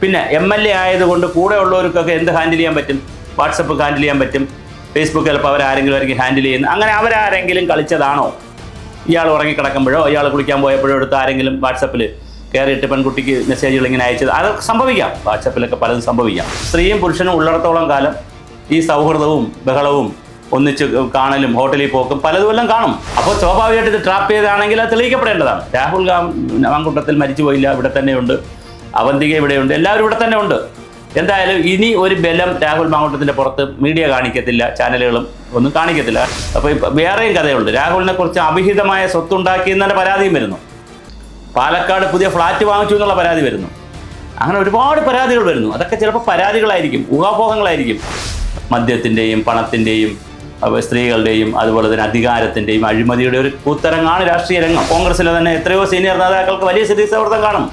പിന്നെ M L A ആയതുകൊണ്ട് കൂടെ ഉള്ളവർക്കൊക്കെ എന്ത് ഹാൻഡിൽ ചെയ്യാൻ പറ്റും? വാട്സപ്പ് ഹാൻഡിൽ ചെയ്യാൻ പറ്റും? ഫേസ്ബുക്ക് ചിലപ്പോൾ അവരാരെങ്കിലും ആയിരിക്കും ഹാൻഡിൽ ചെയ്യുന്നത്. അങ്ങനെ അവരാരെങ്കിലും കളിച്ചതാണോ? ഇയാൾ ഉറങ്ങിക്കിടക്കുമ്പോഴോ ഇയാൾ കുളിക്കാൻ പോയപ്പോഴോ എടുത്ത് ആരെങ്കിലും വാട്സപ്പിൽ കയറിയിട്ട് പെൺകുട്ടിക്ക് മെസ്സേജുകൾ ഇങ്ങനെ അയച്ചത്? അത് സംഭവിക്കാം. വാട്സപ്പിലൊക്കെ പലതും സംഭവിക്കാം. സ്ത്രീയും പുരുഷനും ഉള്ളിടത്തോളം കാലം ഈ സൗഹൃദവും ബഹളവും ഒന്നിച്ച് കാണലും ഹോട്ടലിൽ പോക്കും പലതുമെല്ലാം കാണും. അപ്പോൾ സ്വാഭാവികമായിട്ട് ഇത് ട്രാപ്പ് ചെയ്താണെങ്കിൽ അത് തെളിയിക്കപ്പെടേണ്ടതാണ്. രാഹുൽ ഗാന്ധി മാങ്കൂട്ടത്തിൽ മരിച്ചു പോയില്ല ഇവിടെ തന്നെയുണ്ട്. അവന്തിക ഇവിടെയുണ്ട് എല്ലാവരും ഇവിടെ തന്നെ ഉണ്ട്. എന്തായാലും ഇനി ഒരു ബലം രാഹുൽ മാങ്കൂട്ടത്തിന്റെ പുറത്ത് മീഡിയ കാണിക്കത്തില്ല ചാനലുകളും ഒന്നും കാണിക്കത്തില്ല. അപ്പോൾ വേറെയും കഥയുണ്ട്. രാഹുലിനെ കുറിച്ച് അഭിഹിതമായ സ്വത്തുണ്ടാക്കി എന്നുള്ള പരാതിയും വരുന്നു. പാലക്കാട് പുതിയ ഫ്ലാറ്റ് വാങ്ങിച്ചു എന്നുള്ള പരാതി വരുന്നു. അങ്ങനെ ഒരുപാട് പരാതികൾ വരുന്നു. അതൊക്കെ ചിലപ്പോൾ പരാതികളായിരിക്കും ഊഹാപോഹങ്ങളായിരിക്കും. മദ്യത്തിന്റെയും പണത്തിന്റെയും സ്ത്രീകളുടെയും അതുപോലെ തന്നെ അധികാരത്തിന്റെയും അഴിമതിയുടെ ഒരു കൂത്തരങ്ങാണ് രാഷ്ട്രീയ രംഗം. കോൺഗ്രസ്സിലെ തന്നെ എത്രയോ സീനിയർ നേതാക്കൾക്ക് വലിയ സ്ഥിതി സൗഹൃദം കാണും.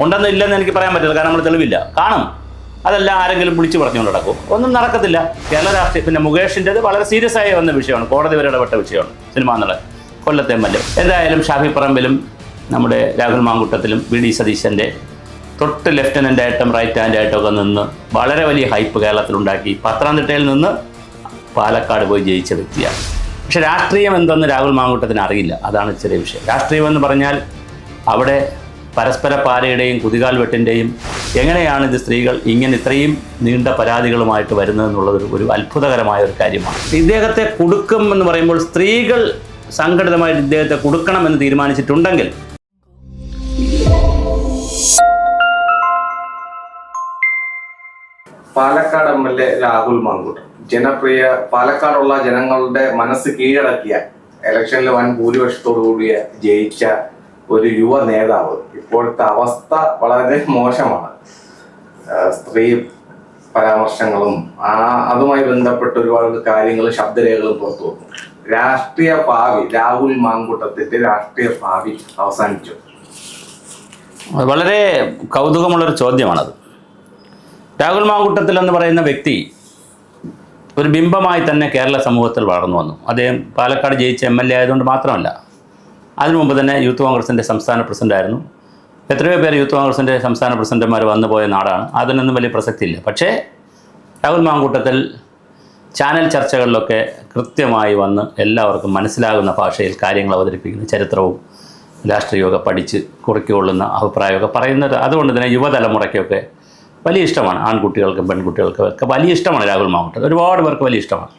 ഉണ്ടെന്ന് ഇല്ലെന്ന് എനിക്ക് പറയാൻ പറ്റില്ല കാരണം നമ്മൾ തെളിവില്ല. കാണും. അതല്ല ആരെങ്കിലും വിളിച്ചു പറഞ്ഞുകൊണ്ട് നടക്കും. ഒന്നും നടക്കത്തില്ല. കേരള രാഷ്ട്രീയ പിന്നെ മുകേഷിന്റെത് വളരെ സീരിയസ് ആയി വന്ന വിഷയമാണ്. കോടതി വരെ ഇടപെട്ട വിഷയമാണ്. സിനിമ എന്നുള്ളത് കൊല്ലത്തെ എം എൽ എ. എന്തായാലും ഷാഫി പറമ്പിലും നമ്മുടെ രാഹുൽ മാങ്കുട്ടത്തിലും വി ഡി സതീശന്റെ തൊട്ട് ലെഫ്റ്റനന്റ് ആയിട്ടും റൈറ്റ് ഹാൻഡ് ആയിട്ടും ഒക്കെ നിന്ന് വളരെ വലിയ ഹൈപ്പ് കേരളത്തിലുണ്ടാക്കി. പത്തനംതിട്ടയിൽ നിന്ന് പാലക്കാട് പോയി ജയിച്ച വ്യക്തിയാണ്. പക്ഷെ രാഷ്ട്രീയം എന്തെന്ന് രാഹുൽ മാങ്കൂട്ടത്തിന് അറിയില്ല. അതാണ് ചെറിയ വിഷയം. രാഷ്ട്രീയം എന്ന് പറഞ്ഞാൽ അവിടെ പരസ്പര പാരയുടെയും കുതികാൽ വെട്ടിന്റെയും എങ്ങനെയാണ് ഇത് സ്ത്രീകൾ ഇങ്ങനെ ഇത്രയും നീണ്ട പരാതികളുമായിട്ട് വരുന്നതെന്നുള്ളത് ഒരു അത്ഭുതകരമായ ഒരു കാര്യമാണ്. ഇദ്ദേഹത്തെ കൊടുക്കും എന്ന് പറയുമ്പോൾ സ്ത്രീകൾ സംഘടിതമായിട്ട് ഇദ്ദേഹത്തെ കൊടുക്കണം എന്ന് തീരുമാനിച്ചിട്ടുണ്ടെങ്കിൽ Palakkad M L A Rahul Mankoottam. ജനപ്രിയ പാലക്കാടുള്ള ജനങ്ങളുടെ മനസ്സ് കീഴടക്കിയ ഇലക്ഷനിൽ വൻ ഭൂരിപക്ഷത്തോടു കൂടിയ ജയിച്ച ഒരു യുവ നേതാവ്. ഇപ്പോഴത്തെ അവസ്ഥ വളരെ മോശമാണ്. സ്ത്രീ പരാമർശങ്ങളും ആ അതുമായി ബന്ധപ്പെട്ട ഒരുപാട് കാര്യങ്ങൾ ശബ്ദരേഖകളും പുറത്തു വന്നു. രാഷ്ട്രീയ ഭാവി രാഹുൽ മാങ്കൂട്ടത്തിന്റെ രാഷ്ട്രീയ ഭാവി അവസാനിച്ചു. വളരെ കൗതുകമുള്ളൊരു ചോദ്യമാണത്. രാഹുൽ മാങ്കൂട്ടത്തിൽ എന്ന് പറയുന്ന വ്യക്തി ഒരു ബിംബമായി തന്നെ കേരള സമൂഹത്തിൽ വളർന്നു വന്നു. അദ്ദേഹം പാലക്കാട് ജയിച്ച എം എൽ എ ആയതുകൊണ്ട് മാത്രമല്ല അതിനു മുമ്പ് തന്നെ യൂത്ത് കോൺഗ്രസിന്റെ സംസ്ഥാന പ്രസിഡന്റായിരുന്നു എത്രയോ പേര് യൂത്ത് കോൺഗ്രസിന്റെ സംസ്ഥാന പ്രസിഡന്റുമാർ വന്നു പോയ നാടാണ്. അതിനൊന്നും വലിയ പ്രസക്തിയില്ല. പക്ഷേ രാഹുൽ മാങ്കൂട്ടത്തിൽ ചാനൽ ചർച്ചകളിലൊക്കെ കൃത്യമായി വന്ന് എല്ലാവർക്കും മനസ്സിലാകുന്ന ഭാഷയിൽ കാര്യങ്ങൾ അവതരിപ്പിക്കുന്ന ചരിത്രവും രാഷ്ട്രീയമൊക്കെ പഠിച്ച് കുറിക്കൊള്ളുന്ന അഭിപ്രായമൊക്കെ പറയുന്നത് അതുകൊണ്ട് തന്നെ യുവതലമുറയ്ക്കൊക്കെ വലിയ ഇഷ്ടമാണ്. ആൺകുട്ടികൾക്കും പെൺകുട്ടികൾക്കും ഒക്കെ വലിയ ഇഷ്ടമാണ് രാഹുൽ മാങ്കൂട്ടത്തിൽ. ഒരുപാട് പേർക്ക് വലിയ ഇഷ്ടമാണ്.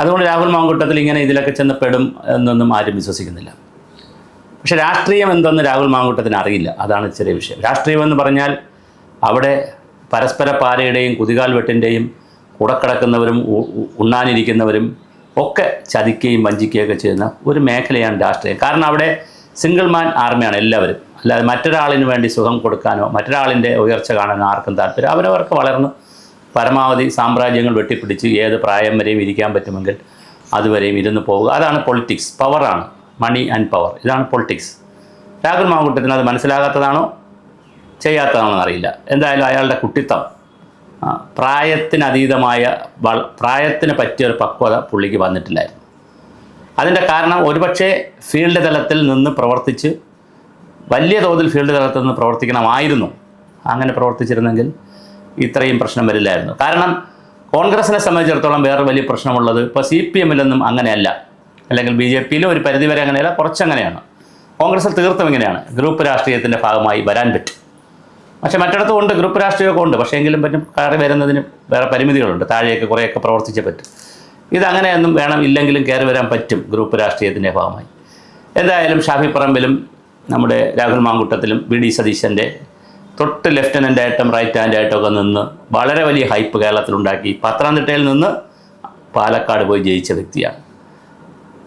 അതുകൊണ്ട് രാഹുൽ മാങ്കൂട്ടത്തിൽ ഇങ്ങനെ ഇതിലൊക്കെ ചെന്ന് പെടും എന്നൊന്നും ആരും വിശ്വസിക്കുന്നില്ല. പക്ഷേ രാഷ്ട്രീയം എന്തെന്ന് രാഹുൽ മാങ്കൂട്ടത്തിന് അറിയില്ല. അതാണ് ചെറിയ വിഷയം. രാഷ്ട്രീയം എന്ന് പറഞ്ഞാൽ അവിടെ പരസ്പര പാരയുടെയും കുതികാൽ വെട്ടിന്റെയും കുടക്കിടക്കുന്നവരും ഉ- ഉ- ഉണ്ണാനിരിക്കുന്നവരും ഒക്കെ ചതിക്കുകയും വഞ്ചിക്കുകയൊക്കെ ചെയ്യുന്ന ഒരു മേഖലയാണ് രാഷ്ട്രീയം. കാരണം അവിടെ സിംഗിൾ മാൻ ആർമിയാണ് എല്ലാവരും. അല്ലാതെ മറ്റൊരാളിന് വേണ്ടി സുഖം കൊടുക്കാനോ മറ്റൊരാളിന്റെ ഉയർച്ച കാണാനോ ആർക്കും താല്പര്യം അവരവർക്ക് വളർന്ന് പരമാവധി സാമ്രാജ്യങ്ങൾ വെട്ടിപ്പിടിച്ച് ഏത് പ്രായം വരെയും ഇരിക്കാൻ പറ്റുമെങ്കിൽ അതുവരെയും ഇരുന്ന് പോവുക അതാണ് പൊളിറ്റിക്സ് പവറാണ് മണി ആൻഡ് പവർ ഇതാണ് പൊളിറ്റിക്സ് രാഹുൽ മാങ്കുട്ടത്തിന് അത് മനസ്സിലാകാത്തതാണോ? ചെയ്യാത്തതാണോ അറിയില്ല. എന്തായാലും അയാളുടെ കുട്ടിത്തം പ്രായത്തിനതീതമായ വള പ്രായത്തിന് പറ്റിയ ഒരു പക്വത പുള്ളിക്ക് വന്നിട്ടില്ലായിരുന്നു. അതിന്റെ കാരണം ഒരുപക്ഷെ ഫീൽഡ് തലത്തിൽ നിന്ന് പ്രവർത്തിച്ച് വലിയ തോതിൽ ഫീൽഡ് തലത്തിൽ നിന്ന് പ്രവർത്തിക്കണമായിരുന്നു. അങ്ങനെ പ്രവർത്തിച്ചിരുന്നെങ്കിൽ ഇത്രയും പ്രശ്നം വരില്ലായിരുന്നു. കാരണം കോൺഗ്രസിനെ സംബന്ധിച്ചിടത്തോളം വേറെ വലിയ പ്രശ്നമുള്ളത് ഇപ്പോൾ സി പി എമ്മിലൊന്നും അങ്ങനെയല്ല. അല്ലെങ്കിൽ ബി ജെ പിയിലും ഒരു പരിധിവരെ അങ്ങനെയല്ല കുറച്ചങ്ങനെയാണ്. കോൺഗ്രസ്സിൽ തീർത്തും ഇങ്ങനെയാണ്. ഗ്രൂപ്പ് രാഷ്ട്രീയത്തിന്റെ ഭാഗമായി വരാൻ പറ്റും. പക്ഷേ മറ്റിടത്തും ഉണ്ട് ഗ്രൂപ്പ് രാഷ്ട്രീയമൊക്കെ ഉണ്ട്. പക്ഷേ എങ്കിലും പറ്റും കയറി വരുന്നതിന് വേറെ പരിമിതികളുണ്ട്. താഴെയൊക്കെ കുറേയൊക്കെ പ്രവർത്തിച്ചേ പറ്റും. ഇതങ്ങനെയൊന്നും വേണം ഇല്ലെങ്കിലും കയറി വരാൻ പറ്റും ഗ്രൂപ്പ് രാഷ്ട്രീയത്തിന്റെ ഭാഗമായി. എന്തായാലും ഷാഫി പറമ്പിലും നമ്മുടെ രാഹുൽ മാങ്കുട്ടത്തിലും വി ഡി സതീശന്റെ തൊട്ട് ലെഫ്റ്റനന്റ് ആയിട്ടും റൈറ്റ് ഹാൻഡ് ആയിട്ടും ഒക്കെ നിന്ന് വളരെ വലിയ ഹൈപ്പ് കേരളത്തിലുണ്ടാക്കി. പത്തനംതിട്ടയിൽ നിന്ന് പാലക്കാട് പോയി ജയിച്ച വ്യക്തിയാണ്.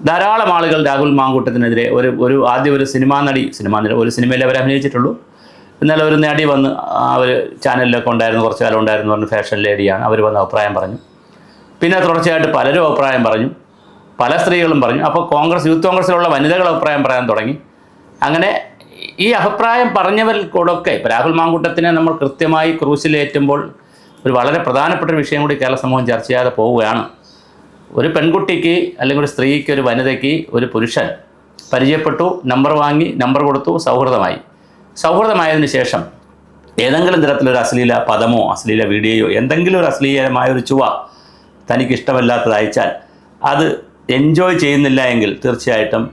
ധാരാളം ആളുകൾ രാഹുൽ മാങ്കൂട്ടത്തിനെതിരെ ഒരു ഒരു ആദ്യം ഒരു സിനിമാ നടി സിനിമാ നടി ഒരു സിനിമയിൽ അവർ അഭിനയിച്ചിട്ടുള്ളൂ. എന്നാൽ ഒരു നടി വന്ന് അവർ ചാനലിലൊക്കെ ഉണ്ടായിരുന്നു കുറച്ച് കാലം ഉണ്ടായിരുന്നു പറഞ്ഞ് ഫാഷൻ ലേഡിയാണ്. അവർ വന്ന് അഭിപ്രായം പറഞ്ഞു. പിന്നെ തുടർച്ചയായിട്ട് പലരും അഭിപ്രായം പറഞ്ഞു. പല സ്ത്രീകളും പറഞ്ഞു. അപ്പോൾ കോൺഗ്രസ് യൂത്ത് കോൺഗ്രസ്സിലുള്ള വനിതകൾ അഭിപ്രായം പറയാൻ തുടങ്ങി. അങ്ങനെ ഈ അഭിപ്രായം പറഞ്ഞവരിൽ കൂടൊക്കെ ഇപ്പോൾ രാഹുൽ മാങ്കൂട്ടത്തിനെ നമ്മൾ കൃത്യമായി ക്രൂശിലേറ്റുമ്പോൾ ഒരു വളരെ പ്രധാനപ്പെട്ട ഒരു വിഷയം കൂടി കേരള സമൂഹം ചർച്ച ചെയ്യാതെ പോവുകയാണ്. ഒരു പെൺകുട്ടിക്ക് അല്ലെങ്കിൽ ഒരു സ്ത്രീക്ക് ഒരു വനിതയ്ക്ക് ഒരു പുരുഷൻ പരിചയപ്പെട്ടു നമ്പർ വാങ്ങി നമ്പർ കൊടുത്തു സൗഹൃദമായി. സൗഹൃദമായതിന് ശേഷം ഏതെങ്കിലും തരത്തിലൊരു അശ്ലീല പദമോ അശ്ലീല വീഡിയോയോ എന്തെങ്കിലും ഒരു അശ്ലീലമായ ഒരു ചുവ തനിക്ക് ഇഷ്ടമല്ലാത്തത് അയച്ചാൽ അത് എൻജോയ് ചെയ്യുന്നില്ല എങ്കിൽ തീർച്ചയായിട്ടും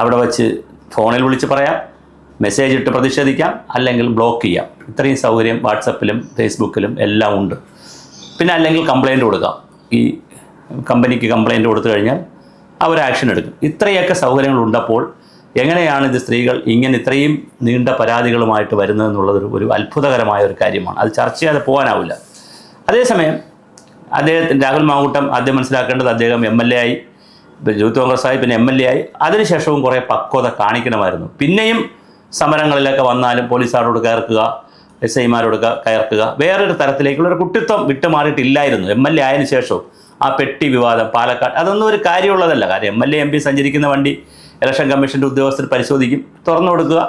അവിടെ വച്ച് ഫോണിൽ വിളിച്ച് പറയാം മെസ്സേജ് ഇട്ട് പ്രതിഷേധിക്കാം അല്ലെങ്കിൽ ബ്ലോക്ക് ചെയ്യാം. ഇത്രയും സൗകര്യം വാട്സപ്പിലും ഫേസ്ബുക്കിലും എല്ലാം ഉണ്ട്. പിന്നെ അല്ലെങ്കിൽ കംപ്ലൈന്റ് കൊടുക്കാം. ഈ കമ്പനിക്ക് കംപ്ലൈന്റ് കൊടുത്തു കഴിഞ്ഞാൽ അവർ ആക്ഷൻ എടുക്കും. ഇത്രയൊക്കെ സൗകര്യങ്ങൾ ഉണ്ടപ്പോൾ എങ്ങനെയാണ് ഇത് സ്ത്രീകൾ ഇങ്ങനെ ഇത്രയും നീണ്ട പരാതികളുമായിട്ട് വരുന്നതെന്നുള്ളത് ഒരു- അത്ഭുതകരമായ ഒരു കാര്യമാണ്. അത് ചർച്ച ചെയ്യാതെ പോകാനാവില്ല. അതേസമയം അദ്ദേഹത്തിന് രാഹുൽ മാങ്കൂട്ടം ആദ്യം മനസ്സിലാക്കേണ്ടത് അദ്ദേഹം എം എൽ എ ആയി യൂത്ത് കോൺഗ്രസ് ആയി പിന്നെ എം എൽ എ ആയി. അതിനുശേഷവും കുറേ പക്വത കാണിക്കണമായിരുന്നു. പിന്നെയും സമരങ്ങളിലൊക്കെ വന്നാലും പോലീസുകാരോട് കയർക്കുക എസ് ഐമാരോട് കയർക്കുക. വേറൊരു തരത്തിലേക്കുള്ള ഒരു കുട്ടിത്വം വിട്ടുമാറിയിട്ടില്ലായിരുന്നു. എം എൽ എ ആയതിനു ശേഷവും ആ പെട്ടി വിവാദം പാലക്കാട് അതൊന്നും ഒരു കാര്യമുള്ളതല്ല. കാര്യം M L A M P സഞ്ചരിക്കുന്ന വണ്ടി ഇലക്ഷൻ കമ്മീഷന്റെ ഉദ്യോഗസ്ഥർ പരിശോധിക്കും തുറന്നു കൊടുക്കുക.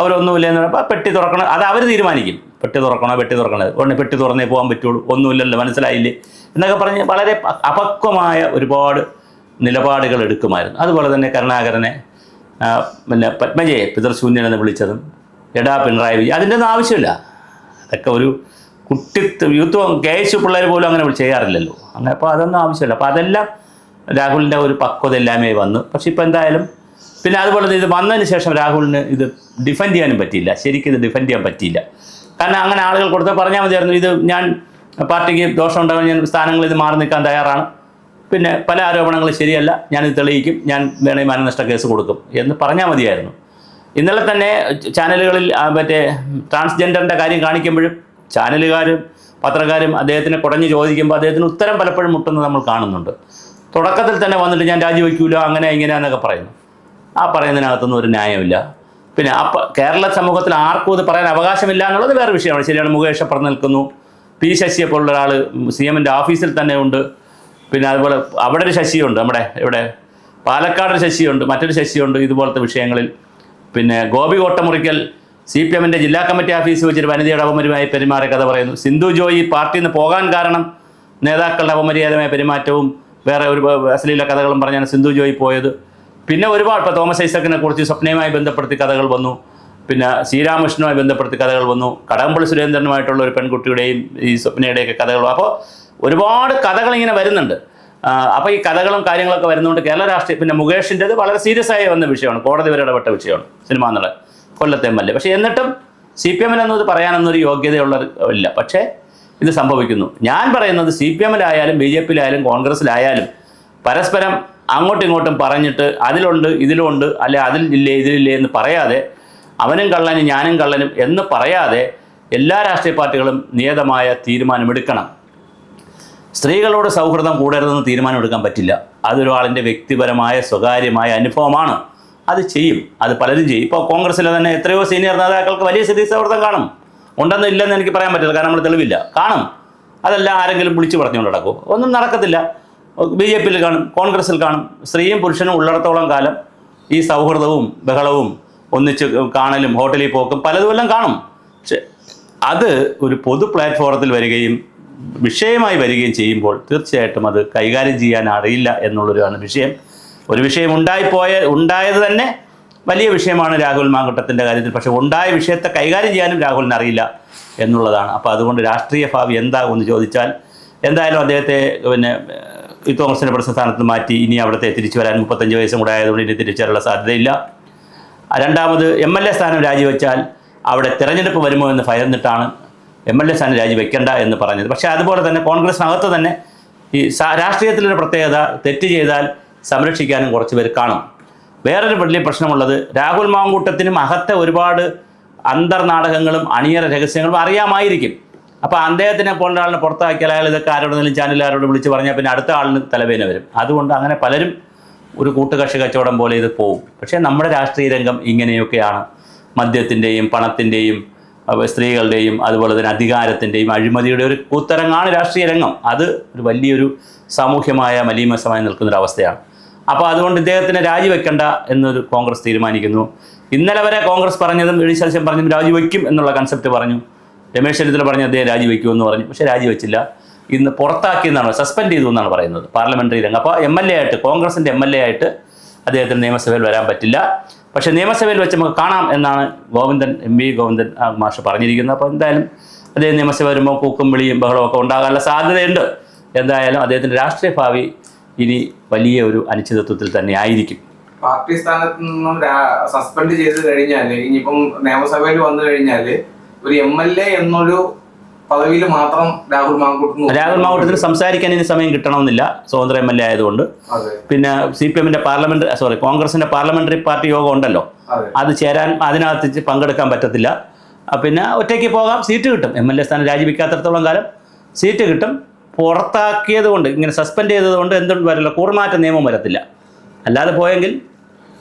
അവരൊന്നുമില്ല എന്ന് പറയുമ്പോൾ പെട്ടി തുറക്കണം അത് അവർ തീരുമാനിക്കും. പെട്ടി തുറക്കണോ പെട്ടി തുറക്കണത്? ഉടനെ പെട്ടി തുറന്നേ പോകാൻ പറ്റുള്ളൂ ഒന്നുമില്ലല്ലോ മനസ്സിലായില്ലേ? എന്നൊക്കെ പറഞ്ഞ് വളരെ അപക്വമായ ഒരുപാട് നിലപാടുകൾ എടുക്കുമായിരുന്നു. അതുപോലെ തന്നെ കരുണാകരനെ പിന്നെ പത്മജയെ പിതൃശൂന്യനെന്ന് വിളിച്ചതും എടാ പിണറായി വിജയൻ അതിന്റെ ഒന്നും ആവശ്യമില്ല. അതൊക്കെ ഒരു കുട്ടിത്വം യൂത്ത് കെ എസ് പിള്ളേർ പോലും അങ്ങനെ ചെയ്യാറില്ലല്ലോ. അങ്ങനെ അപ്പോൾ അതൊന്നും ആവശ്യമില്ല. അപ്പോൾ അതെല്ലാം രാഹുലിന്റെ ഒരു പക്വത എല്ലാമേ വന്നു. പക്ഷെ ഇപ്പോൾ എന്തായാലും പിന്നെ അതുപോലെ ഇത് വന്നതിന് ശേഷം രാഹുലിന് ഇത് ഡിഫെൻഡ് ചെയ്യാനും പറ്റിയില്ല. ശരിക്കും ഇത് ഡിഫെൻഡ് ചെയ്യാൻ പറ്റിയില്ല. കാരണം അങ്ങനെ ആളുകൾ കൊടുത്ത പറഞ്ഞാൽ മതിയായിരുന്നു ഇത് ഞാൻ പാർട്ടിക്ക് ദോഷം ഉണ്ടാകും ഞാൻ സ്ഥാനങ്ങളിൽ ഇത് മാറി നിൽക്കാൻ തയ്യാറാണ്. പിന്നെ പല ആരോപണങ്ങളും ശരിയല്ല. ഞാനിത് തെളിയിക്കും. ഞാൻ വേണമെങ്കിൽ മാനനഷ്ട കേസ് കൊടുക്കും എന്ന് പറഞ്ഞാൽ മതിയായിരുന്നു. ഇന്നലെ തന്നെ ചാനലുകളിൽ മറ്റേ ട്രാൻസ്ജെൻഡറിന്റെ കാര്യം കാണിക്കുമ്പോഴും ചാനലുകാരും പത്രക്കാരും അദ്ദേഹത്തിനെ കുടഞ്ഞു ചോദിക്കുമ്പോൾ അദ്ദേഹത്തിന് ഉത്തരം പലപ്പോഴും മുട്ടുന്നത് നമ്മൾ കാണുന്നുണ്ട്. തുടക്കത്തിൽ തന്നെ വന്നിട്ട് ഞാൻ രാജിവെക്കൂല അങ്ങനെ ഇങ്ങനെ എന്നൊക്കെ പറയുന്നു. ആ പറയുന്നതിനകത്തൊന്നും ഒരു ന്യായമില്ല. പിന്നെ ആ കേരള സമൂഹത്തിൽ ആർക്കും ഇത് പറയാൻ അവകാശമില്ല എന്നുള്ളത് വേറെ വിഷയമാണ്. ശരിയാണ് മുകേഷ് അപ്പുറം നിൽക്കുന്നു. പി ശശിയെ പോലുള്ള ഒരാൾ സി എമ്മിന്റെ ഓഫീസിൽ തന്നെ ഉണ്ട്. പിന്നെ അതുപോലെ അവിടെ ഒരു ശശിയുണ്ട് നമ്മുടെ ഇവിടെ. പാലക്കാട് ഒരു ശശിയുണ്ട് മറ്റൊരു ശശിയുണ്ട് ഇതുപോലത്തെ വിഷയങ്ങളിൽ. പിന്നെ ഗോപി കോട്ടമുറിക്കൽ സി പി എമ്മിന്റെ ജില്ലാ കമ്മിറ്റി ഓഫീസ് വെച്ചൊരു വനിതയുടെ അപമര്യമായി പെരുമാറിയ കഥ പറയുന്നു. സിന്ധു ജോയി പാർട്ടിയിൽ നിന്ന് പോകാൻ കാരണം നേതാക്കളുടെ അപമര്യാദമായ പെരുമാറ്റവും വേറെ ഒരു അശ്ലീല കഥകളും പറഞ്ഞാണ് സിന്ധു ജോയി പോയത്. പിന്നെ ഒരുപാട് ഇപ്പോൾ തോമസ് ഐസക്കിനെ കുറിച്ച് സ്വപ്നയുമായി ബന്ധപ്പെടുത്തി കഥകൾ വന്നു. പിന്നെ ശ്രീരാമകൃഷ്ണനുമായി ബന്ധപ്പെടുത്തി കഥകൾ വന്നു. കടകംപള്ളി സുരേന്ദ്രനുമായിട്ടുള്ള ഒരു പെൺകുട്ടിയുടെയും ഈ സ്വപ്നയുടെയൊക്കെ കഥകൾ അപ്പോൾ ഒരുപാട് കഥകൾ ഇങ്ങനെ വരുന്നുണ്ട്. അപ്പോൾ ഈ കഥകളും കാര്യങ്ങളൊക്കെ വരുന്നതുകൊണ്ട് കേരള രാഷ്ട്രീയ പിന്നെ മുകേഷിന്റെത് വളരെ സീരിയസ് ആയി വന്ന വിഷയമാണ്. കോടതി വരെ ഇടപെട്ട വിഷയമാണ്. സിനിമാ നടൻ. കൊല്ലത്തെ എം എൽ എ പക്ഷേ എന്നിട്ടും സി പി എമ്മിൽ എന്നത് പറയാനൊന്നും യോഗ്യതയുള്ള ഇല്ല. പക്ഷേ ഇത് സംഭവിക്കുന്നു. ഞാൻ പറയുന്നത് സി പി എമ്മിലായാലും ബി ജെ പിയിലായാലും കോൺഗ്രസ്സിലായാലും പരസ്പരം അങ്ങോട്ടും ഇങ്ങോട്ടും പറഞ്ഞിട്ട് അതിലുണ്ട് ഇതിലുണ്ട് അല്ലെ അതിൽ ഇല്ലേ ഇതിലില്ലേ എന്ന് പറയാതെ അവനും കള്ളനും ഞാനും കള്ളനും എന്ന് പറയാതെ എല്ലാ രാഷ്ട്രീയ പാർട്ടികളും നിയതമായ തീരുമാനമെടുക്കണം. സ്ത്രീകളോട് സൗഹൃദം കൂടരുതെന്ന് തീരുമാനമെടുക്കാൻ പറ്റില്ല. അതൊരാളിന്റെ വ്യക്തിപരമായ സ്വകാര്യമായ അനുഭവമാണ്. അത് ചെയ്യും. അത് പലരും ചെയ്യും. ഇപ്പോൾ കോൺഗ്രസ്സിലെ തന്നെ എത്രയോ സീനിയർ നേതാക്കൾക്ക് വലിയ സ്ഥിതി സൗഹൃദം കാണും. ഉണ്ടെന്ന് ഇല്ലെന്ന് എനിക്ക് പറയാൻ പറ്റില്ല കാരണം നമ്മൾ തെളിവില്ല. കാണും. അതല്ല ആരെങ്കിലും വിളിച്ചു പറഞ്ഞുകൊണ്ട് നടക്കും. ഒന്നും നടക്കത്തില്ല. ബി ജെ പിയിൽ കാണും കോൺഗ്രസ്സിൽ കാണും. സ്ത്രീയും പുരുഷനും ഉള്ളിടത്തോളം കാലം ഈ സൗഹൃദവും ബഹളവും ഒന്നിച്ച് കാണലും ഹോട്ടലിൽ പോക്കും പലതുമെല്ലാം കാണും. അത് ഒരു പൊതു പ്ലാറ്റ്ഫോറത്തിൽ വരികയും വിഷയമായി വരികയും ചെയ്യുമ്പോൾ തീർച്ചയായിട്ടും അത് കൈകാര്യം ചെയ്യാൻ അറിയില്ല എന്നുള്ളൊരാണ് വിഷയം. ഒരു വിഷയം ഉണ്ടായിപ്പോയ ഉണ്ടായത് തന്നെ വലിയ വിഷയമാണ് രാഹുൽ മാങ്കുട്ടത്തിന്റെ കാര്യത്തിൽ. പക്ഷേ ഉണ്ടായ വിഷയത്തെ കൈകാര്യം ചെയ്യാനും രാഹുലിന് അറിയില്ല എന്നുള്ളതാണ്. അപ്പോൾ അതുകൊണ്ട് രാഷ്ട്രീയ ഭാവി എന്താകുമെന്ന് ചോദിച്ചാൽ എന്തായാലും അദ്ദേഹത്തെ പിന്നെ ഈ കോൺഗ്രസിന്റെ പ്രസ്ഥാനത്ത് മാറ്റി ഇനി അവിടുത്തെ തിരിച്ചു വരാൻ മുപ്പത്തഞ്ച് വയസ്സും കൂടെ ആയതുകൊണ്ട് ഇനി തിരിച്ചു വരാനുള്ള സാധ്യതയില്ല രണ്ടാമത് എം എൽ എ സ്ഥാനം രാജിവെച്ചാൽ അവിടെ തിരഞ്ഞെടുപ്പ് വരുമോ എന്ന് ഭയന്നിട്ടാണ് എം എൽ എ സ്ഥാനം രാജിവെക്കേണ്ട എന്ന് പറഞ്ഞത്. പക്ഷേ അതുപോലെ തന്നെ കോൺഗ്രസിനകത്ത് തന്നെ ഈ രാഷ്ട്രീയത്തിലൊരു പ്രത്യേകത തെറ്റ് ചെയ്താൽ സംരക്ഷിക്കാനും കുറച്ച് പേർ കാണും. വേറൊരു വലിയ പ്രശ്നമുള്ളത് രാഹുൽ മാങ്കൂട്ടത്തിനും അകത്തെ ഒരുപാട് അന്തർനാടകങ്ങളും അണിയറ രഹസ്യങ്ങളും അറിയാമായിരിക്കും. അപ്പോൾ അദ്ദേഹത്തിനെ പോലുള്ള ആളിനെ പുറത്താക്കിയാൽ അയാൾ ഇതൊക്കെ ആരോടെങ്കിലും ആരോട് വിളിച്ച് പറഞ്ഞാൽ പിന്നെ അടുത്ത ആളിന് തലവേന വരും. അതുകൊണ്ട് അങ്ങനെ പലരും ഒരു കൂട്ടുകക്ഷി കച്ചവടം പോലെ ഇത് പോവും. പക്ഷേ നമ്മുടെ രാഷ്ട്രീയ രംഗം ഇങ്ങനെയൊക്കെയാണ്. മദ്യത്തിന്റെയും പണത്തിന്റെയും സ്ത്രീകളുടെയും അതുപോലെ തന്നെ അധികാരത്തിന്റെയും അഴിമതിയുടെ ഒരു കൂത്തരങ്ങാണ് രാഷ്ട്രീയ രംഗം. അത് ഒരു വലിയൊരു സാമൂഹ്യമായ മലീമസമായി നിൽക്കുന്നൊരവസ്ഥയാണ് അപ്പോൾ അതുകൊണ്ട് ഇദ്ദേഹത്തിന് രാജിവെക്കണ്ട എന്നൊരു കോൺഗ്രസ് തീരുമാനിക്കുന്നു. ഇന്നലെ വരെ കോൺഗ്രസ് പറഞ്ഞതും സത്യം പറഞ്ഞതും രാജിവെക്കും എന്നുള്ള കൺസെപ്റ്റ് പറഞ്ഞു. രമേശ് ചെന്നിത്തല പറഞ്ഞു അദ്ദേഹം രാജിവെക്കുമെന്ന് പറഞ്ഞു. പക്ഷേ രാജിവെച്ചില്ല. ഇന്ന് പുറത്താക്കിയെന്നാണ് സസ്പെൻഡ് ചെയ്തു എന്നാണ് പറയുന്നത് പാർലമെന്ററി രംഗം. അപ്പോൾ എം എൽ എ ആയിട്ട് കോൺഗ്രസിന്റെ എം എൽ എ ആയിട്ട് അദ്ദേഹത്തിന് നിയമസഭയിൽ വരാൻ പറ്റില്ല. പക്ഷേ നിയമസഭയിൽ വെച്ച് നമുക്ക് കാണാം എന്നാണ് ഗോവിന്ദൻ എം വി ഗോവിന്ദൻ മാഷ് പറഞ്ഞിരിക്കുന്നത്. അപ്പോൾ എന്തായാലും അദ്ദേഹം നിയമസഭ വരുമ്പോൾ കൂക്കും വിളിയും ബഹളവും ഒക്കെ ഉണ്ടാകാനുള്ള സാധ്യതയുണ്ട്. എന്തായാലും അദ്ദേഹത്തിന്റെ രാഷ്ട്രീയ ഭാവി ഇനി വലിയ ഒരു അനിശ്ചിതത്വത്തിൽ തന്നെ ആയിരിക്കും. പാർട്ടി സ്ഥാനത്ത് നിന്നും സസ്പെൻഡ് ചെയ്ത് കഴിഞ്ഞാൽ ഇനിയിപ്പം നിയമസഭയിൽ വന്നു കഴിഞ്ഞാൽ ഒരു എം എൽ എ എന്നൊരു പദവിയിൽ മാത്രം രാഹുൽ മാങ്കൂട്ടം രാഹുൽ മാങ്കൂട്ടത്തിന് സംസാരിക്കാൻ ഇനി സമയം കിട്ടണമെന്നില്ല. സ്വതന്ത്ര എം എൽ എ ആയതുകൊണ്ട്. പിന്നെ സി പി എമ്മിന്റെ പാർലമെന്റ് സോറി കോൺഗ്രസിന്റെ പാർലമെന്ററി പാർട്ടി യോഗം ഉണ്ടല്ലോ. അതെ. ചേരാൻ അതിനകത്ത് പങ്കെടുക്കാൻ പറ്റത്തില്ല. പിന്നെ ഒറ്റയ്ക്ക് പോകാം. സീറ്റ് കിട്ടും. എം എൽ എ സ്ഥാനം രാജിവെക്കാത്തടത്തോളം കാലം സീറ്റ് കിട്ടും. പുറത്താക്കിയത് കൊണ്ട് ഇങ്ങനെ സസ്പെൻഡ് ചെയ്തത് കൊണ്ട് എന്തും വരില്ല. കൂറുമാറ്റ നിയമം വരത്തില്ല. അല്ലാതെ പോയെങ്കിൽ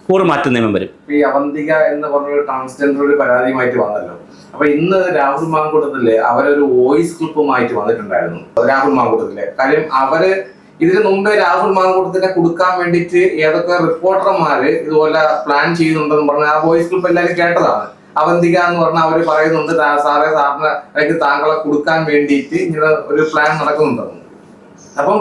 കൂറുമാറ്റ നിയമം വരും. ഈ അവന്തിക എന്ന് പറഞ്ഞ ട്രാൻസ്ജെൻഡർ ഒരു പരാതിയുമായിട്ട് വന്നല്ലോ. അപ്പൊ ഇന്ന് രാഹുൽ മാങ്കൂട്ടത്തില്ലേ അവരൊരു വോയിസ് ക്ലിപ്പുമായിട്ട് വന്നിട്ടുണ്ടായിരുന്നു. രാഹുൽ മാങ്കൂട്ടത്തിലെ. കാര്യം അവർ ഇതിനു മുമ്പേ രാഹുൽ മാങ്കൂട്ടത്തിനെ കൊടുക്കാൻ വേണ്ടിട്ട് ഏതൊക്കെ റിപ്പോർട്ടർമാര് ഇതുപോലെ പ്ലാൻ ചെയ്യുന്നുണ്ടെന്ന് പറഞ്ഞ ആ വോയിസ് ക്ലിപ്പ് എല്ലാവരും കേട്ടതാണ്. അവന്തിക എന്ന് പറഞ്ഞാൽ അവർ പറയുന്നുണ്ട് സാറെ സാറേ സാറിന് അല്ലെങ്കിൽ താങ്കളെ കൊടുക്കാൻ വേണ്ടിയിട്ട് ഇങ്ങനെ ഒരു പ്ലാൻ നടക്കുന്നുണ്ടെന്ന് അപ്പം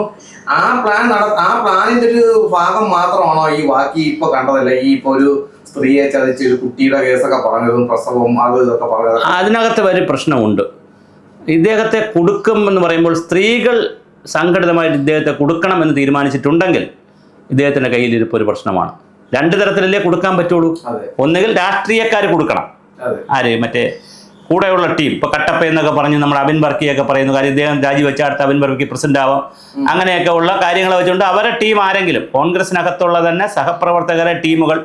ആ പ്ലാൻ നട ആ പ്ലാനിന്റെ ഒരു ഭാഗം മാത്രമാണോ ഈ ബാക്കി ഇപ്പൊ കണ്ടതല്ല? ഈ ഇപ്പൊ ഒരു സ്ത്രീയെ ചതിച്ച് ഒരു കുട്ടിയുടെ കേസൊക്കെ പറഞ്ഞതും പ്രസവം അത് ഇതൊക്കെ പറഞ്ഞത്. അതിനകത്ത് ഒരു പ്രശ്നമുണ്ട്. ഇദ്ദേഹത്തെ കൊടുക്കും എന്ന് പറയുമ്പോൾ സ്ത്രീകൾ സംഘടിതമായിട്ട് ഇദ്ദേഹത്തെ കൊടുക്കണം എന്ന് തീരുമാനിച്ചിട്ടുണ്ടെങ്കിൽ ഇദ്ദേഹത്തിന്റെ കയ്യിലിരിപ്പ് ഒരു പ്രശ്നമാണ്. രണ്ട് തരത്തിലല്ലേ കൊടുക്കാൻ പറ്റുള്ളൂ? ഒന്നുകിൽ രാഷ്ട്രീയക്കാർ കൊടുക്കണം. ആര്? മറ്റേ കൂടെയുള്ള ടീം ഇപ്പൊ കട്ടപ്പ എന്നൊക്കെ പറഞ്ഞ് നമ്മുടെ അബിൻ വർക്കിയൊക്കെ പറയുന്നു കാര്യം ഇദ്ദേഹം രാജിവെച്ച അടുത്ത അബിൻ ബർക്കി പ്രസിഡന്റ് ആവാം. അങ്ങനെയൊക്കെ ഉള്ള കാര്യങ്ങൾ വെച്ചുകൊണ്ട് അവരെ ടീം ആരെങ്കിലും കോൺഗ്രസിനകത്തുള്ള തന്നെ സഹപ്രവർത്തകരെ ടീമുകൾ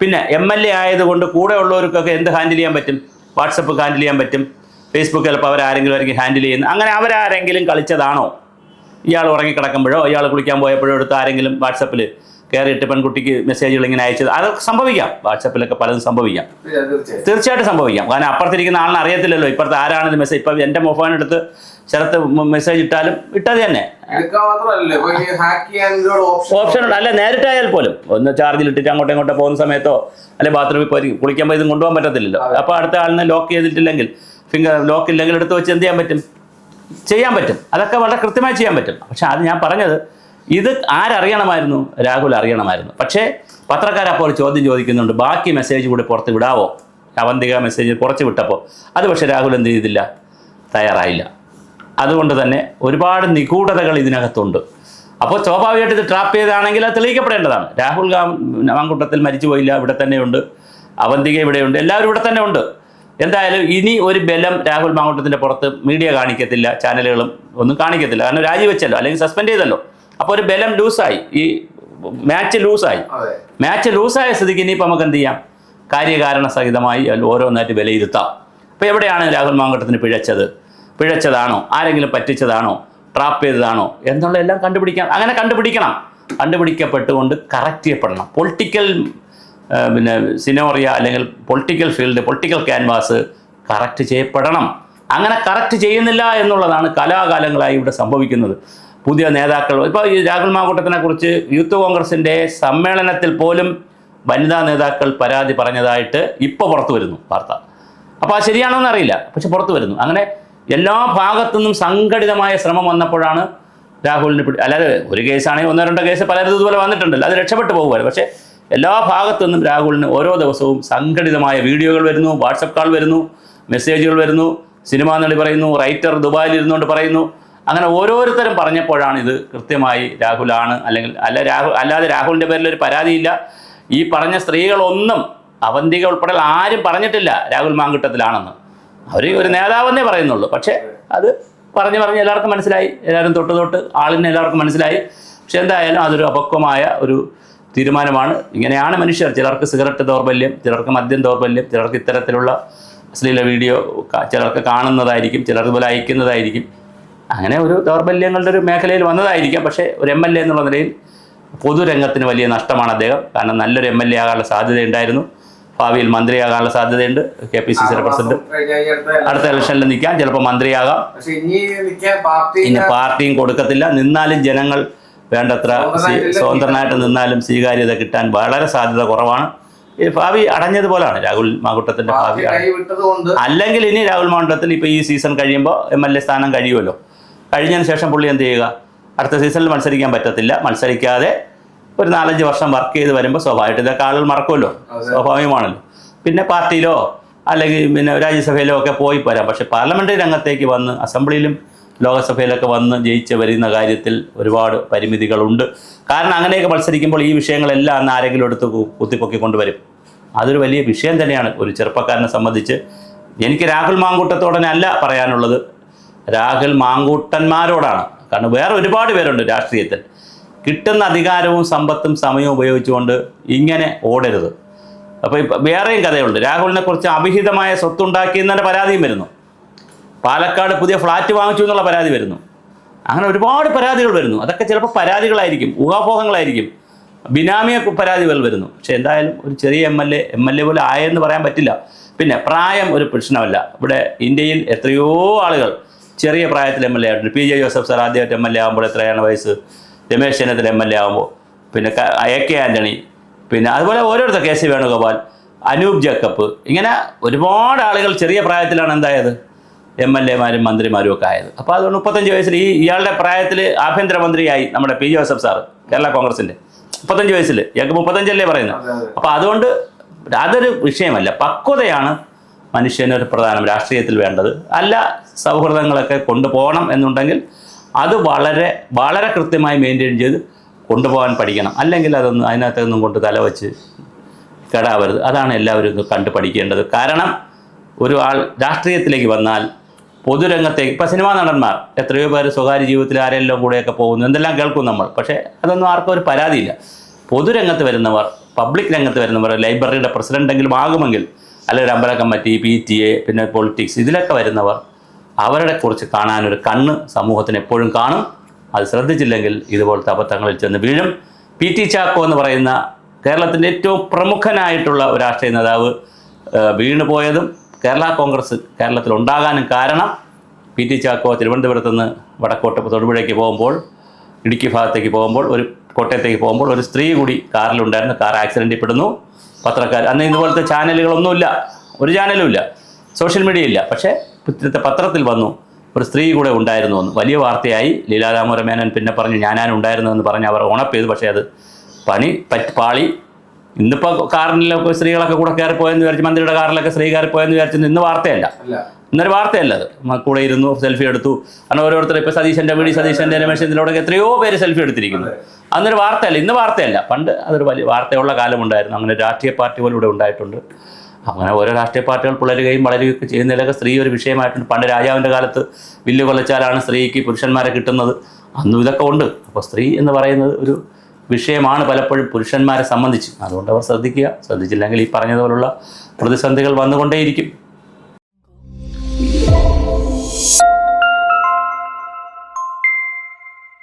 പിന്നെ എം എൽ എ ആയതുകൊണ്ട് കൂടെ ഉള്ളവർക്കൊക്കെ എന്ത് ഹാൻഡിൽ ചെയ്യാൻ പറ്റും? വാട്സപ്പ് ഹാൻഡിൽ ചെയ്യാൻ പറ്റും? ഫേസ്ബുക്ക് ചിലപ്പോൾ അവരാരെങ്കിലും ആയിരിക്കും ഹാൻഡിൽ ചെയ്യുന്നത്. അങ്ങനെ അവരാരെങ്കിലും കളിച്ചതാണോ? ഇയാൾ ഉറങ്ങിക്കിടക്കുമ്പോഴോ ഇയാൾ കുളിക്കാൻ പോയപ്പോഴോ എടുത്ത് ആരെങ്കിലും വാട്സപ്പിൽ കയറിയിട്ട് പെൺകുട്ടിക്ക് മെസ്സേജുകൾ ഇങ്ങനെ അയച്ചത്. അതൊക്കെ സംഭവിക്കാം. വാട്സപ്പിലൊക്കെ പലതും സംഭവിക്കാം. തീർച്ചയായിട്ടും സംഭവിക്കാം. കാരണം അപ്പുറത്തിരിക്കുന്ന ആളിനെ അറിയത്തില്ലല്ലോ. ഇപ്പുറത്ത് ആരാണിത് മെസ്സേജ് ഇപ്പം എന്റെ മൊബൈൽ എടുത്ത് ചിലത്ത് മെസ്സേജ് ഇട്ടാലും ഇട്ടത് തന്നെ. ഓപ്ഷൻ ഉണ്ട്. അല്ല നേരിട്ടായാൽ പോലും. ഒന്ന് ചാർജിൽ ഇട്ടിട്ട് അങ്ങോട്ടും ഇങ്ങോട്ടും പോകുന്ന സമയത്തോ അല്ലെ ബാത്റൂമിൽ പോയി കുളിക്കുമ്പോൾ ഇത് കൊണ്ടുപോകാൻ പറ്റത്തില്ലല്ലോ. അപ്പോൾ അടുത്ത ആളിനെ ലോക്ക് ചെയ്തിട്ടില്ലെങ്കിൽ ഫിംഗർ ലോക്ക് ഇല്ലെങ്കിൽ എടുത്ത് വെച്ച് എന്ത് ചെയ്യാൻ പറ്റും? ചെയ്യാൻ പറ്റും. അതൊക്കെ വളരെ കൃത്യമായി ചെയ്യാൻ പറ്റും. പക്ഷെ അത് ഞാൻ പറഞ്ഞത് ഇത് ആരറിയണമായിരുന്നു? രാഹുൽ അറിയണമായിരുന്നു. പക്ഷേ പത്രക്കാരപ്പോൾ അപ്പോൾ ചോദ്യം ചോദിക്കുന്നുണ്ട് ബാക്കി മെസ്സേജ് കൂടി പുറത്ത് വിടാവോ? അവന്തിക മെസ്സേജ് കുറച്ച് വിട്ടപ്പോൾ. അത് പക്ഷേ രാഹുൽ എന്ത് ചെയ്തില്ല? തയ്യാറായില്ല. അതുകൊണ്ട് തന്നെ ഒരുപാട് നിഗൂഢതകൾ ഇതിനകത്തുണ്ട്. അപ്പോൾ സ്വാഭാവികമായിട്ട് ഇത് ട്രാപ്പ് ചെയ്താണെങ്കിൽ അത് തെളിയിക്കപ്പെടേണ്ടതാണ്. രാഹുൽ മാങ്കൂട്ടത്തിൽ മരിച്ചു പോയില്ല ഇവിടെ തന്നെയുണ്ട് അവന്തിക ഇവിടെയുണ്ട് എല്ലാവരും ഇവിടെ തന്നെ ഉണ്ട്. എന്തായാലും ഇനി ഒരു ബലം രാഹുൽ മാങ്കൂട്ടത്തിന്റെ പുറത്ത് മീഡിയ കാണിക്കത്തില്ല ചാനലുകളും ഒന്നും കാണിക്കത്തില്ല. കാരണം രാജിവെച്ചല്ലോ അല്ലെങ്കിൽ സസ്പെൻഡ് ചെയ്തല്ലോ. അപ്പോൾ ഒരു ബലം ലൂസായി. ഈ മാച്ച് ലൂസായി. മാച്ച് ലൂസായ സ്ഥിതിക്ക് ഇനിയിപ്പോൾ നമുക്ക് എന്ത് ചെയ്യാം? കാര്യകാരണ സഹിതമായി ഓരോന്നായിട്ട് വിലയിരുത്താം അപ്പോൾ എവിടെയാണ് രാഹുൽ മാങ്കട്ടത്തിന് പിഴച്ചത്? പിഴച്ചതാണോ? ആരെങ്കിലും പറ്റിച്ചതാണോ? ട്രാപ്പ് ചെയ്തതാണോ? എന്നുള്ളതെല്ലാം കണ്ടുപിടിക്കാം. അങ്ങനെ കണ്ടുപിടിക്കണം. കണ്ടുപിടിക്കപ്പെട്ടുകൊണ്ട് കറക്റ്റ് ചെയ്യപ്പെടണം. പൊളിറ്റിക്കൽ പിന്നെ സിനോറിയ അല്ലെങ്കിൽ political field political canvas correct ചെയ്യപ്പെടണം. അങ്ങനെ കറക്റ്റ് ചെയ്യുന്നില്ല എന്നുള്ളതാണ് കലാകാലങ്ങളായി ഇവിടെ സംഭവിക്കുന്നത്. പുതിയ നേതാക്കൾ. ഇപ്പോൾ ഈ രാഹുൽ മാങ്കൂട്ടത്തിനെ കുറിച്ച് യൂത്ത് കോൺഗ്രസിന്റെ സമ്മേളനത്തിൽ പോലും വനിതാ നേതാക്കൾ പരാതി പറഞ്ഞതായിട്ട് ഇപ്പോൾ പുറത്തു വരുന്നു വാർത്ത. അപ്പോൾ അത് ശരിയാണോ എന്നറിയില്ല. പക്ഷെ പുറത്തു വരുന്നു. അങ്ങനെ എല്ലാ ഭാഗത്തു നിന്നും സംഘടിതമായ ശ്രമം വന്നപ്പോഴാണ് രാഹുലിന് പിടി അല്ലാതെ ഒരു കേസാണെങ്കിൽ ഒന്നോ രണ്ടോ കേസ് പലരും ഇതുപോലെ വന്നിട്ടുണ്ടല്ലോ. അത് രക്ഷപ്പെട്ടു പോകുമായിരുന്നു പക്ഷേ എല്ലാ ഭാഗത്തു നിന്നും രാഹുലിന് ഓരോ ദിവസവും സംഘടിതമായ വീഡിയോകൾ വരുന്നു വാട്സപ്പ് കാൾ വരുന്നു മെസ്സേജുകൾ വരുന്നു സിനിമാ നടി പറയുന്നു റൈറ്റർ ദുബായിൽ ഇരുന്നുകൊണ്ട് പറയുന്നു അങ്ങനെ ഓരോരുത്തരും പറഞ്ഞപ്പോഴാണ് ഇത് കൃത്യമായി രാഹുലാണ് അല്ലെങ്കിൽ അല്ല രാഹു അല്ലാതെ രാഹുലിന്റെ പേരിൽ ഒരു പരാതിയില്ല. ഈ പറഞ്ഞ സ്ത്രീകളൊന്നും അവന്തിക ഉൾപ്പെടെ ആരും പറഞ്ഞിട്ടില്ല രാഹുൽ മാങ്കുട്ടത്തിലാണെന്ന്. അവർ ഒരു നേതാവെന്നേ പറയുന്നുള്ളൂ. പക്ഷേ അത് പറഞ്ഞ് പറഞ്ഞ് എല്ലാവർക്കും മനസ്സിലായി. എല്ലാവരും തൊട്ട് തൊട്ട് ആളിനെ എല്ലാവർക്കും മനസ്സിലായി. പക്ഷെ എന്തായാലും അതൊരു അപക്വമായ ഒരു തീരുമാനമാണ്. ഇങ്ങനെയാണ് മനുഷ്യർ ചിലർക്ക് സിഗരറ്റ് ദൗർബല്യം ചിലർക്ക് മദ്യം ദൗർബല്യം ചിലർക്ക് ഇത്തരത്തിലുള്ള അശ്ലീല വീഡിയോ ചിലർക്ക് കാണുന്നതായിരിക്കും ചിലർക്ക് ഇതുപോലെ അയക്കുന്നതായിരിക്കും. അങ്ങനെ ഒരു ദൗർബല്യങ്ങളുടെ ഒരു മേഖലയിൽ വന്നതായിരിക്കാം. പക്ഷേ ഒരു എം എൽ എ എന്നുള്ള നിലയിൽ പൊതുരംഗത്തിന് വലിയ നഷ്ടമാണ് അദ്ദേഹം. കാരണം നല്ലൊരു എം എൽ എ ആകാനുള്ള സാധ്യതയുണ്ടായിരുന്നു. ഭാവിയിൽ മന്ത്രിയാകാനുള്ള സാധ്യതയുണ്ട്. കെ പി സി സിയുടെ പ്രസിഡന്റ് അടുത്ത ഇലക്ഷനിൽ നിൽക്കാം. ചിലപ്പോൾ മന്ത്രിയാകാം. ഇനി പാർട്ടിയും കൊടുക്കത്തില്ല. നിന്നാലും ജനങ്ങൾ വേണ്ടത്ര സ്വതന്ത്രനായിട്ട് നിന്നാലും സ്വീകാര്യത കിട്ടാൻ വളരെ സാധ്യത കുറവാണ്. ഈ ഭാവി അടഞ്ഞതുപോലാണ് രാഹുൽ മാകുട്ടത്തിന്റെ ഭാവി. അല്ലെങ്കിൽ ഇനി രാഹുൽ മാകുട്ടത്തിൽ ഇപ്പൊ ഈ സീസൺ കഴിയുമ്പോൾ എം എൽ എ സ്ഥാനം കഴിയുമല്ലോ. കഴിഞ്ഞതിന് ശേഷം പുള്ളി എന്ത് ചെയ്യുക? അടുത്ത സീസണിൽ മത്സരിക്കാൻ പറ്റത്തില്ല. മത്സരിക്കാതെ ഒരു നാലഞ്ച് വർഷം വർക്ക് ചെയ്ത് വരുമ്പോൾ സ്വാഭാവികമായിട്ട് ഇതൊക്കെ ആളുകൾ മറക്കുമല്ലോ. സ്വാഭാവികമാണല്ലോ. പിന്നെ പാർട്ടിയിലോ അല്ലെങ്കിൽ പിന്നെ രാജ്യസഭയിലോ ഒക്കെ പോയി വരാം പക്ഷേ പാർലമെന്ററി രംഗത്തേക്ക് വന്ന് അസംബ്ലിയിലും ലോകസഭയിലൊക്കെ വന്ന് ജയിച്ച് വരുന്ന കാര്യത്തിൽ ഒരുപാട് പരിമിതികളുണ്ട്. കാരണം അങ്ങനെയൊക്കെ മത്സരിക്കുമ്പോൾ ഈ വിഷയങ്ങളെല്ലാം അന്ന് ആരെങ്കിലും എടുത്ത് കുത്തിപ്പൊക്കി കൊണ്ടുവരും. അതൊരു വലിയ വിഷയം തന്നെയാണ്. ഒരു ചെറുപ്പക്കാരനെ സംബന്ധിച്ച് എനിക്ക് രാഹുൽ മാങ്കൂട്ടത്തോടനെ അല്ല പറയാനുള്ളത്. രാഹുൽ മാങ്കൂട്ടന്മാരോടാണ്. കാരണം വേറെ ഒരുപാട് പേരുണ്ട് രാഷ്ട്രീയത്തിൽ. കിട്ടുന്ന അധികാരവും സമ്പത്തും സമയവും ഉപയോഗിച്ചുകൊണ്ട് ഇങ്ങനെ ഓടരുത്. അപ്പോൾ ഇപ്പം വേറെയും കഥയുണ്ട്. രാഹുലിനെ കുറിച്ച് അവിഹിതമായ സ്വത്തുണ്ടാക്കിയെന്നതിന്റെ പരാതിയും വരുന്നു. പാലക്കാട് പുതിയ ഫ്ലാറ്റ് വാങ്ങിച്ചു എന്നുള്ള പരാതി വരുന്നു. അങ്ങനെ ഒരുപാട് പരാതികൾ വരുന്നു. അതൊക്കെ ചിലപ്പോൾ പരാതികളായിരിക്കും ഊഹാപോഹങ്ങളായിരിക്കും. ബിനാമിയ പരാതികൾ വരുന്നു. പക്ഷെ എന്തായാലും ഒരു ചെറിയ M L A M L A പോലെ ആയെന്ന് പറയാൻ പറ്റില്ല. പിന്നെ പ്രായം ഒരു പ്രശ്നമല്ല. ഇവിടെ ഇന്ത്യയിൽ എത്രയോ ആളുകൾ ചെറിയ പ്രായത്തിൽ എം എൽ എ ആയിട്ടുണ്ട്. പി ജെ ജോസഫ് സാർ ആദ്യമായിട്ട് എം എൽ എ ആകുമ്പോൾ എത്രയാണ് വയസ്സ്? Ramesh Chennithala M L A ആകുമ്പോൾ പിന്നെ എ കെ ആന്റണി പിന്നെ അതുപോലെ ഓരോരുത്തർ കെ സി വേണുഗോപാൽ അനൂപ് ജേക്കബ്. ഇങ്ങനെ ഒരുപാട് ആളുകൾ ചെറിയ പ്രായത്തിലാണ് എന്തായത്? എം എൽ എമാരും മന്ത്രിമാരും ഒക്കെ ആയത്. അപ്പോൾ അതുകൊണ്ട് മുപ്പത്തഞ്ച് വയസ്സിൽ ഈ ഇയാളുടെ പ്രായത്തിൽ ആഭ്യന്തരമന്ത്രിയായി നമ്മുടെ പി ജോസഫ് സാറ് കേരള കോൺഗ്രസിന്റെ മുപ്പത്തഞ്ച് വയസ്സിൽ. ഇയാൾക്ക് മുപ്പത്തഞ്ചല്ലേ പറയുന്നത്. അപ്പോൾ അതുകൊണ്ട് അതൊരു വിഷയമല്ല. പക്വതയാണ് മനുഷ്യനൊരു പ്രധാനം രാഷ്ട്രീയത്തിൽ വേണ്ടത്. അല്ല സൗഹൃദങ്ങളൊക്കെ കൊണ്ടുപോകണം എന്നുണ്ടെങ്കിൽ അത് വളരെ വളരെ കൃത്യമായി മെയിന്റെയിൻ ചെയ്ത് കൊണ്ടുപോകാൻ പഠിക്കണം. അല്ലെങ്കിൽ അതൊന്നും അതിനകത്തൊന്നും കൊണ്ട് തലവെച്ച് കെടാവരുത്. അതാണ് എല്ലാവരും കണ്ടു പഠിക്കേണ്ടത്. കാരണം ഒരു ആൾ രാഷ്ട്രീയത്തിലേക്ക് വന്നാൽ പൊതുരംഗത്തേക്ക് ഇപ്പോൾ സിനിമാ നടന്മാർ എത്രയോ പേര് സ്വകാര്യ ജീവിതത്തിൽ ആരെല്ലാം കൂടെയൊക്കെ പോകുന്നു. എന്തെല്ലാം കേൾക്കും നമ്മൾ. പക്ഷേ അതൊന്നും ആർക്കും ഒരു പരാതിയില്ല. പൊതുരംഗത്ത് വരുന്നവർ പബ്ലിക് രംഗത്ത് വരുന്നവർ ലൈബ്രറിയുടെ പ്രസിഡന്റെങ്കിലും ആകുമെങ്കിൽ അല്ലെങ്കിൽ അമ്പല കമ്മിറ്റി പി ടി എ പിന്നെ പൊളിറ്റിക്സ് ഇതിലൊക്കെ വരുന്നവർ അവരുടെ കുറിച്ച് കാണാനൊരു കണ്ണ് സമൂഹത്തിന് എപ്പോഴും കാണും. അത് ശ്രദ്ധിച്ചില്ലെങ്കിൽ ഇതുപോലത്തെ അബദ്ധങ്ങളിൽ ചെന്ന് വീഴും. പി ടി ചാക്കോ എന്ന് പറയുന്ന കേരളത്തിന്റെ ഏറ്റവും പ്രമുഖനായിട്ടുള്ള ഒരു രാഷ്ട്രീയ നേതാവ് വീണുപോയതും കേരള കോൺഗ്രസ് കേരളത്തിൽ ഉണ്ടാകാനും കാരണം പി ടി ചാക്കോ തിരുവനന്തപുരത്ത് നിന്ന് വടക്കോട്ട് തൊടുപുഴയ്ക്ക് പോകുമ്പോൾ ഇടുക്കി ഭാഗത്തേക്ക് പോകുമ്പോൾ ഒരു കോട്ടയത്തേക്ക് പോകുമ്പോൾ ഒരു സ്ത്രീ കൂടി കാറിലുണ്ടായിരുന്നു. കാർ ആക്സിഡന്റിൽ പെടുന്നു. പത്രക്കാർ അന്ന് ഇതുപോലത്തെ ചാനലുകളൊന്നുമില്ല. ഒരു ചാനലും ഇല്ല. സോഷ്യൽ മീഡിയ ഇല്ല. പക്ഷേ ഇന്നത്തെ പത്രത്തിൽ വന്നു. ഒരു സ്ത്രീ കൂടെ ഉണ്ടായിരുന്നു എന്ന്. വലിയ വാർത്തയായി. ലീലാരാമോര മേനോൻ പിന്നെ പറഞ്ഞു ഞാനാണ് ഉണ്ടായിരുന്നു എന്ന് പറഞ്ഞ് അവർ ഓണപ്പ് ചെയ്തു പക്ഷേ അത് പണി പറ്റ് പാളി. ഇന്നിപ്പോൾ കാറിലൊക്കെ സ്ത്രീകളൊക്കെ കൂടെ കയറിപ്പോയെന്ന് വിചാരിച്ച് മന്ത്രിയുടെ കാറിലൊക്കെ സ്ത്രീ കയറിപ്പോയെന്ന് വിചാരിച്ച് ഇന്ന് വാർത്തയല്ല. ഇന്നൊരു വാർത്തയല്ല അത്. കൂടെ ഇരുന്നു സെൽഫി എടുത്തു. അങ്ങനെ ഓരോരുത്തർ ഇപ്പോൾ സതീശന്റെ വീടി സതീശന്റെ രമേശന്റെ എത്രയോ പേര് സെൽഫി എടുത്തിരിക്കുന്നു. അന്നൊരു വാർത്തയല്ല ഇന്ന് വാർത്തയല്ല. പണ്ട് അതൊരു വലിയ വാർത്തയുള്ള കാലമുണ്ടായിരുന്നു. അങ്ങനെ രാഷ്ട്രീയ പാർട്ടി പോലും ഇവിടെ ഉണ്ടായിട്ടുണ്ട്. അങ്ങനെ ഓരോ രാഷ്ട്രീയ പാർട്ടികൾ പിളരുകയും വളരുകയൊക്കെ ചെയ്യുന്നതിലൊക്കെ സ്ത്രീ ഒരു വിഷയമായിട്ടുണ്ട്. പണ്ട് രാജാവിന്റെ കാലത്ത് വില്ല് കൊലച്ചാലാണ് സ്ത്രീക്ക് പുരുഷന്മാരെ കിട്ടുന്നത്. അന്നും ഇതൊക്കെ ഉണ്ട്. അപ്പോൾ സ്ത്രീ എന്ന് പറയുന്നത് ഒരു വിഷയമാണ് പലപ്പോഴും പുരുഷന്മാരെ സംബന്ധിച്ച്. അതുകൊണ്ട് അവർ ശ്രദ്ധിക്കുക. ശ്രദ്ധിച്ചില്ലെങ്കിൽ ഈ പറഞ്ഞതുപോലുള്ള പ്രതിസന്ധികൾ വന്നുകൊണ്ടേയിരിക്കും.